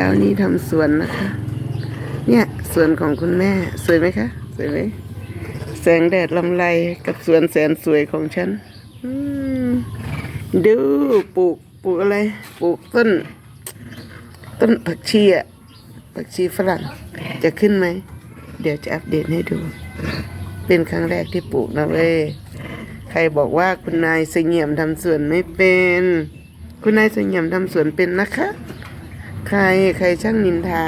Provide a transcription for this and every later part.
ช้านี้ทำสวนนะคะ เนี่ยสวนของคุณแม่ สวยไหมคะ สวยไหมแสงแดดลำไรกับสวนแสนสวยของฉันอดูปลูกปลูกอะไร ปลูกต้น ต้นผักชีอะผักชีฝรั่ง จะขึ้นไหม เดี๋ยวจะอัปเดตให้ดู เป็นครั้งแรกที่ปลูกนะเว้ยใครบอกว่าคุณนายเสงี่ยมทำสวนไม่เป็น คุณนายเสงี่ยมทำสวนเป็นนะคะ ใครใครช่างนินทา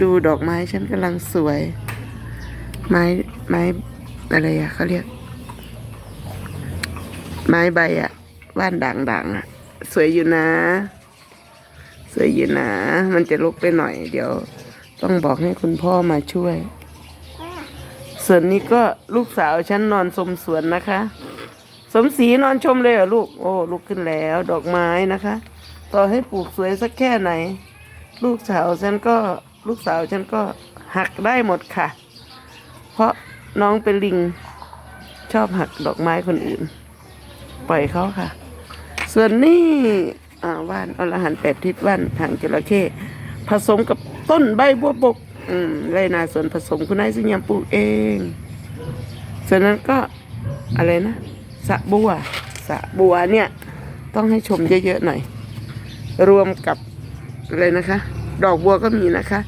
ดูดอกไม้ฉันกำลังสวย ไม้ไม้อะไรอะเขาเรียก ไม้ใบอะว่านด่างๆอะสวยอยู่นะ สวยอยู่นะ มันจะลุกไปหน่อย เดี๋ยว ต้องบอกให้คุณพ่อมาช่วย ส่วนนี้ก็ลูกสาวฉันนอนชมสวนนะคะ สมศรีนอนชมเลยเหรอลูก โอ้ลุกขึ้นแล้ว ดอกไม้นะคะ ต่อให้ปลูกสวยสักแค่ไหน ลูกสาวฉันก็ลูกสาวฉันก็หักได้หมดค่ะ เพราะน้องเป็นลิงชอบหักดอกไม้คนอื่น ปล่อยเขาค่ะ ส่วนนี้อ่ว่านอรหันแปดทิศว่านทางจระเข้ผสมกับต้นใบบัวบก อืมไรนาส่วนผสมคุณนายสิยามปลูกเอง ส่วนนั้นก็อะไรนะสะบัวสะบัวเนี่ย ต้องให้ชมเยอะๆหน่อย รวมกับ อะไรนะคะ ดอกบัวก็มีนะคะ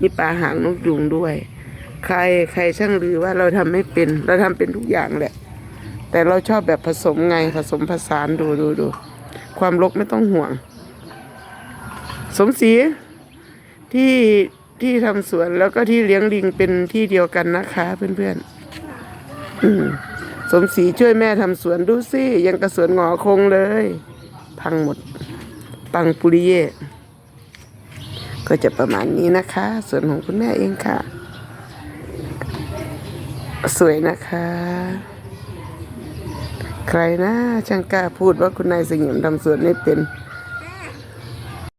มีปลาหางนกยุงด้วย ใครใครช่างลือว่าเราทำไม่เป็น เราทำเป็นทุกอย่างแหละ แต่เราชอบแบบผสมไงผสมผสานดูดูดูความรกไม่ต้องห่วง สมศรีที่ที่ทำสวนแล้วก็ที่เลี้ยงลิงเป็นที่เดียวกันนะคะ เพื่อนๆอืมสมศรีช่วยแม่ทำสวนดูสิยังกระสวนหงอคงเลย พังหมด ปังปุริเย่ ก็จะประมาณนี้นะคะ ส่วนของคุณแม่เองค่ะ สวยนะคะ ใครนะช่างกล้าพูดว่าคุณนายสงี่ยมทำสวนไม่เป็น